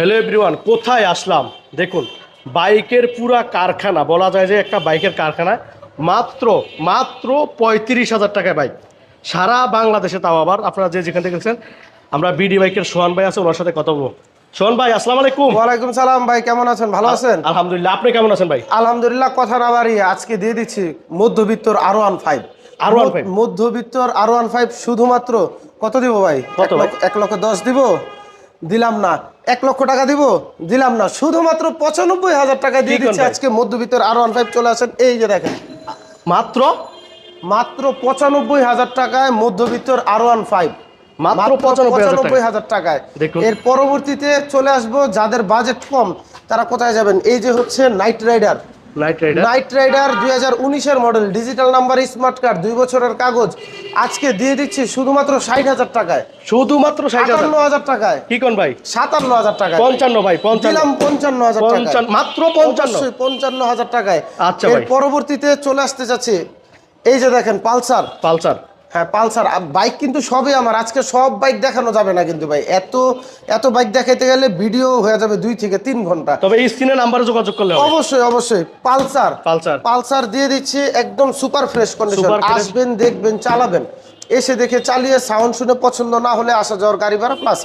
Hello everyone কোথায় আসলাম? দেখুন বাইকের পুরা কারখানা বলা যায় যে একটা বাইকের কারখানা মাত্র মাত্র পঁয়ত্রিশ হাজার টাকায় বাইক। সারা বাংলাদেশে তাও আবার আপনারা যে যেখান থেকে দেখছেন আমরা বিডি বাইকের সোহান ভাই আছে ওনার সাথে কথা বলব। সোহান ভাই আসসালামু আলাইকুম। ওয়ালাইকুম সালাম ভাই কেমন আছেন? ভালো আছেন? আলহামদুলিল্লাহ আপনি কেমন আছেন ভাই? আলহামদুলিল্লাহ কথা না বাড়িয়ে আজকে দিয়ে দিচ্ছি মধ্যবিত্তর আর ওয়ান ফাইভ R15 মধ্যবিত্তর আরও ওয়ান ফাইভ শুধুমাত্র কত দিব ভাই? কত? এক লক্ষ দশ দিব? দিলাম না। এক লক্ষ টাকা দিব দিলাম না। শুধুমাত্র পঁচানব্বই হাজার টাকা দিয়ে দিচ্ছি? আজকে মধ্যবিত্তর আরও ওয়ান ফাইভ চলে আসেন। এই যে দেখেন। মাত্র? মাত্র পঁচানব্বই হাজার টাকায় মধ্যবিত্তর আর ওয়ান ফাইভ। মাত্র 95,000 টাকায়। হাজার টাকায়। এর পরবর্তীতে চলে আসব যাদের বাজেট কম তারা কোথায় যাবেন? এই যে হচ্ছে night rider night rider night rider দুই হাজার উনিশের model digital number smart card দুই বছরের কাগজ। আজকে দিয়ে দিচ্ছি শুধুমাত্র ষাট হাজার টাকায়। শুধুমাত্র সাতান্ন হাজার টাকায়। কি কোন ভাই? সাতান্ন হাজার টাকায়। পঞ্চান্ন ভাই পঞ্চান্ন। পঞ্চান্ন হাজার পঞ্চান্ন মাত্র পঞ্চান্ন। পঞ্চান্ন হাজার টাকায়। আচ্ছা এর পরবর্তীতে চলে আসতে যাচ্ছে। এই যে দেখেন পালসার। পালসার। হ্যাঁ পালসার বাইক কিন্তু সবই আমার। আজকে সব বাইক দেখানো যাবে না কিন্তু ভাই। এত এত বাইক দেখাইতে গেলে ভিডিও হয়ে যাবে দুই থেকে তিন ঘণ্টা। তবে এই স্ক্রিনে নাম্বারে যোগাযোগ করলে অবশ্যই অবশ্যই। পালসার। পালসার। পালসার দিয়ে দিচ্ছি একদম সুপার ফ্রেশ কন্ডিশন আসবেন দেখবেন চালাবেন। এসে দেখে চালিয়ে সাউন্ড শুনে পছন্দ না হলে আসা যাওয়ার গাড়ি ভাড়া প্লাস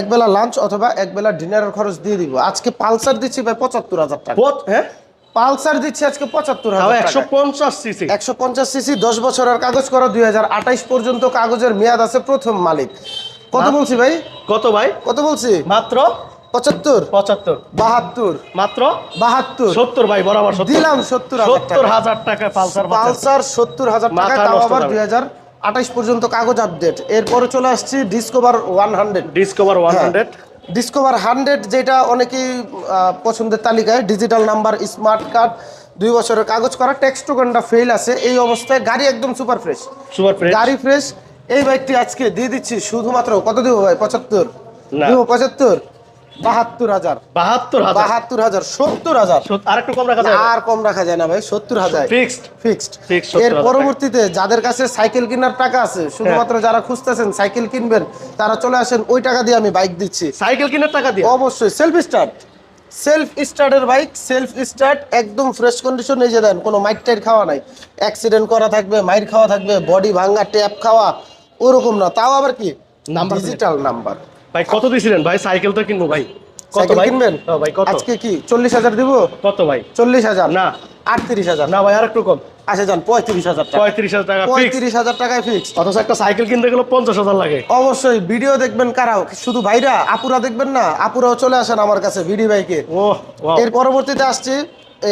একবেলা লাঞ্চ অথবা একবেলা ডিনারের খরচ দিয়ে দিব। আজকে পালসার দিচ্ছি ভাই পঁচাত্তর হাজার টাকা। হ্যাঁ? পালসার দিচ্ছি আজকে পঁচাত্তর হাজার একশো পঞ্চাশ সিসি। একশো পঞ্চাশ সিসি দশ বছরের কাগজ করা দুই পর্যন্ত কাগজের মেয়াদ আছে প্রথম মালিক। কত বলছি ভাই? কত ভাই? কত বলছি? মাত্র? পঁচাত্তর। পঁচাত্তর। বাহাত্তর। মাত্র? বাহাত্তর। সত্তর ভাই বরাবর দিলাম সত্তর সত্তর টাকা। হাজার টাকা পালসার পালসার সত্তর হাজার টাকা তাও আবার দুই হাজার আঠাইশ পর্যন্ত কাগজ আপডেট এরপরে চলে আসছি Discover one hundred Discover one hundred Discover hundred যেটা অনেকেই পছন্দের তালিকায় ডিজিটাল নাম্বার স্মার্ট কার্ড দুই বছরের কাগজ করা টেক্সট টোকেনটা ফেল আছে। এই অবস্থায় গাড়ি একদম সুপার ফ্রেশ সুপার ফ্রেশ গাড়ি ফ্রেশ এই বাইকটি আজকে দিয়ে দিচ্ছি শুধুমাত্র কত দিব ভাই? পঁচাত্তর। দিব পঁচাত্তর? বাহাত্তর হাজার। বাহাত্তর হাজার? বাহাত্তর হাজার সত্তর হাজার। আর একটু কম রাখা যায় আর কম রাখা যায় না ভাই সত্তর হাজার। ফিক্সড। ফিক্সড। Fixed 70,000 এর পরবর্তীতে যাদের কাছে সাইকেল কেনার টাকা আছে শুধুমাত্র যারা খুঁজতেছেন সাইকেল কিনবেন তারা চলে আসেন ওই টাকা দিয়ে আমি বাইক দিচ্ছি। সাইকেল কেনার টাকা দিয়ে? অবশ্যই সেলফ স্টার্ট সেলফ স্টার্টের বাইক সেলফ স্টার্ট একদম ফ্রেশ কন্ডিশন যে দেন কোনো মাইক টাইট খাওয়া নাই। অ্যাক্সিডেন্ট করা থাকবে মাইর খাওয়া থাকবে বডি ভাঙা ট্যাপ খাওয়া ওরকম না। তাও আবার কি? ডিজিটাল নাম্বার ভাই কত দিছিলেন? ভাই সাইকেল তো কিনবো ভাই। কত ভাই? কিনবেন? হ্যাঁ ভাই কত? আজকে কি চল্লিশ হাজার দিব? কত ভাই? চল্লিশ হাজার? না। আটত্রিশ হাজার। না ভাই আর একটু কম। আসে যান পঁয়ত্রিশ হাজার টাকা। পঁয়ত্রিশ হাজার টাকা ফিক্স পঁয়ত্রিশ হাজার টাকায় ফিক্স অথচ একটা সাইকেল কিনতে গেলে পঞ্চাশ হাজার লাগে। অবশ্যই ভিডিও দেখবেন কারা? শুধু ভাইরা আপুরা দেখবেন না আপুরাও চলে আসেন আমার কাছে ভিডি বাইকে ও এর পরবর্তীতে আসছে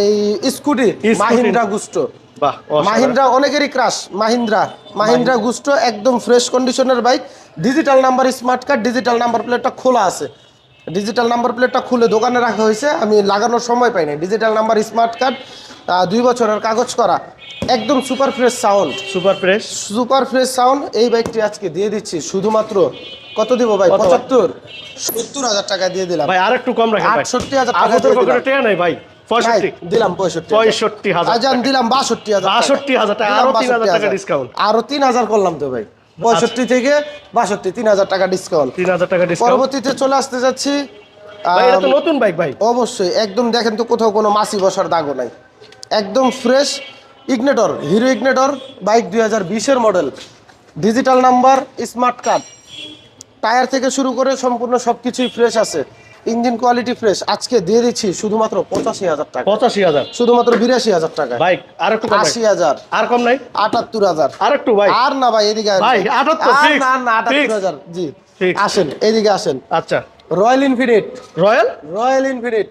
এই স্কুটি। মাহিন্দ্রা গুস্টো। মাহিন্দ্রা অনেকেরই ক্রাশ মাহিন্দ্রা। মাহিন্দ্রা গুস্টো একদম ফ্রেশ কন্ডিশনের bike digital number smart card digital number প্লেটটা খোলা আছে। ডিজিটাল নাম্বার প্লেটটা খুলে দোকানে রাখা হয়েছে। আমি লাগানোর সময় পাইনি ডিজিটাল নাম্বার স্মার্ট কার্ড দুই বছরের কাগজ করা। একদম super fresh sound super fresh super fresh sound এই বাইকটি আজকে দিয়ে দিচ্ছি। শুধুমাত্র কত দিব ভাই? পঁচাত্তর। সত্তর হাজার টাকা দিয়ে দিলাম। ভাই আর একটু কম রাখেন ভাই। 68,000 টাকা নাই ভাই। পঁয়ষট্টি। দিলাম পঁয়ষট্টি পঁয়ষট্টি হাজার আজান দিলাম বাষট্টি হাজার টাকা। 62,000 টাকা, দিলাম আরও 3,000 টাকা 62,000 আরও তিন হাজার করলাম তো ভাই। পঁয়ষট্টি থেকে বাষট্টি তিন হাজার টাকা ডিসকাউন্ট তিন হাজার টাকা ডিসকাউন্ট পরবর্তীতে চলে আসতে যাচ্ছি। এটা তো নতুন বাইক ভাই। অবশ্যই। একদম দেখেন তো কোথাও কোনো মাসি বসার দাগও নাই। একদম fresh Ignitor Hero Ignitor bike দুই হাজার বিশের model digital number smart card tyre থেকে শুরু করে সম্পূর্ণ সব কিছুই ফ্রেশ আছে। Engine quality fresh. আজকে দিয়ে দিচ্ছি শুধুমাত্র পঁচাশি হাজার টাকা। পঁচাশি হাজার। শুধুমাত্র বিরাশি হাজার টাকা। বাইক আর একটু আশি হাজার। আর কম নাই? আটাত্তর হাজার। আর একটু ভাই। আর না ভাই এদিকে আসেন। ভাই, 78 না না আটাত্তর হাজার। জি আসেন এদিকে আসেন। আচ্ছা। Royal Enfield. Royal? Royal Enfield?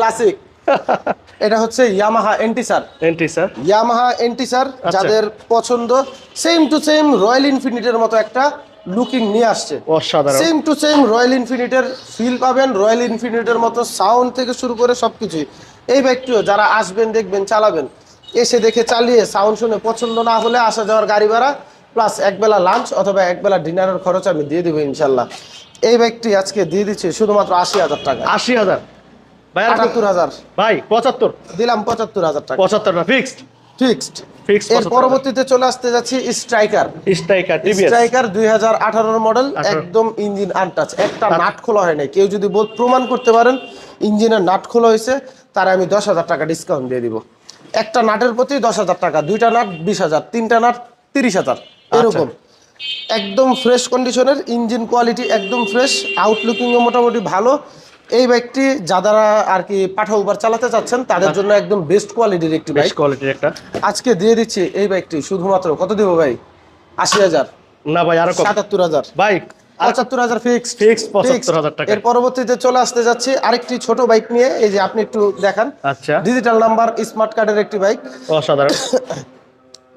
Classic এটা হচ্ছে Yamaha Enticer Enticer Yamaha Enticer. যাদের পছন্দ সেম টু সেম রয়্যাল ইনফিনিটের মতো একটা লুকিং নিয়ে আসছে। অসাধারণ। সেম টু সেম রয়্যাল ইনফিনিটের ফিল পাবেন রয়্যাল ইনফিনিটের মতো সাউন্ড থেকে শুরু করে সব কিছুই এই ব্যক্তিও যারা আসবেন দেখবেন চালাবেন এসে দেখে চালিয়ে সাউন্ড শুনে পছন্দ না হলে আসা যাওয়ার গাড়ি ভাড়া প্লাস একবেলা লাঞ্চ অথবা একবেলা ডিনারের খরচ আমি দিয়ে দেবো ইনশাল্লাহ। এই ব্যক্তি আজকে দিয়ে দিচ্ছে শুধুমাত্র আশি হাজার টাকা। আশি হাজার। ভাই আটাত্তর হাজার। ভাই পঁচাত্তর। দিলাম পঁচাত্তর হাজার টাকা। পঁচাত্তরটা ফিক্সড ফিক্সড। এর পরবর্তীতে চলে আসতে যাচ্ছি স্ট্রাইকার। স্ট্রাইকার স্ট্রাইকার দুই হাজার মডেল একদম ইঞ্জিন আনটাচ একটা নাট খোলা হয় নাই। কেউ যদি প্রমাণ করতে পারেন ইঞ্জিনের নাট খোলা হয়েছে তার আমি দশ হাজার টাকা ডিসকাউন্ট দিয়ে দিব। একটা নাটের প্রতি দশ হাজার টাকা দুইটা নাট বিশ হাজার তিনটা নাট তিরিশ হাজার এরকম। একদম ফ্রেশ কন্ডিশনের ইঞ্জিন কোয়ালিটি একদম ফ্রেশ আউটলুকিংও মোটামুটি ভালো। এই বাইকটি যারা আর কি পাঠা উবার চালাতে চাচ্ছেন তাদের জন্য একদম বেস্ট কোয়ালিটির একটি বাইক। কোয়ালিটির একটা। আজকে দিয়ে দিচ্ছি এই বাইকটি শুধুমাত্র কত দিব ভাই? আশি হাজার। না ভাই আরও সাতাত্তর হাজার। ভাই পঁচাত্তর হাজার ফিক্স Fixed 75,000 টাকা। এর পরবর্তীতে চলে আসতে যাচ্ছি আরেকটি ছোট বাইক নিয়ে। এই যে আপনি একটু দেখান। আচ্ছা। ডিজিটাল নাম্বার স্মার্ট কার্ডের একটি বাইক। অসাধারণ।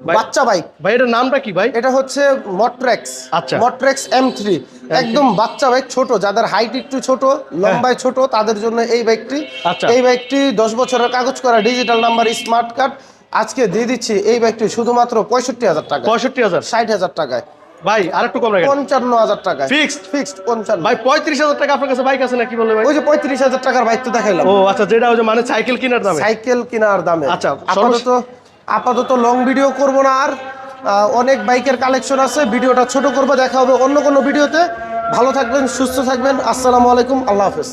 বাচ্চা বাইক। ভাই এটার নামটা কি ভাই? এটা হচ্ছে মট্রেক্স আচ্ছা। মট্রেক্স এম থ্রি একদম বাচ্চা বাইক ছোট যাদের হাইট একটু ছোট লম্বায় ছোট তাদের জন্য এই বাইকটি আচ্ছা। এই বাইকটি দশ বছরের কাগজ করা ডিজিটাল নাম্বার স্মার্ট কার্ড আজকে দিয়ে দিচ্ছি এই বাইকটি শুধুমাত্র পঁয়ষট্টি হাজার টাকা পঁয়ষট্টি হাজার? ষাট হাজার টাকায়। ভাই আরেকটু কম রাখেন। পঞ্চান্ন হাজার টাকায়। Fixed? ফিক্সড পঞ্চান্ন। ভাই পঁয়ত্রিশ হাজার টাকা আপনার কাছে বাইক আছে না কি বললে ভাই? ওই যে পঁয়ত্রিশ হাজার টাকার বাইক তো দেখাইলাম। ও আচ্ছা যেটা ওই যে মানে সাইকেল কেনার দামে। সাইকেল কেনার দামে। আচ্ছা, আপাতত আপাতত লং ভিডিও করব না আর। অনেক বাইকের কালেকশন আছে। ভিডিওটা ছোট করব, দেখা হবে অন্য কোনো ভিডিওতে। ভালো থাকবেন, সুস্থ থাকবেন। আসসালামু আলাইকুম, আল্লাহ হাফেজ।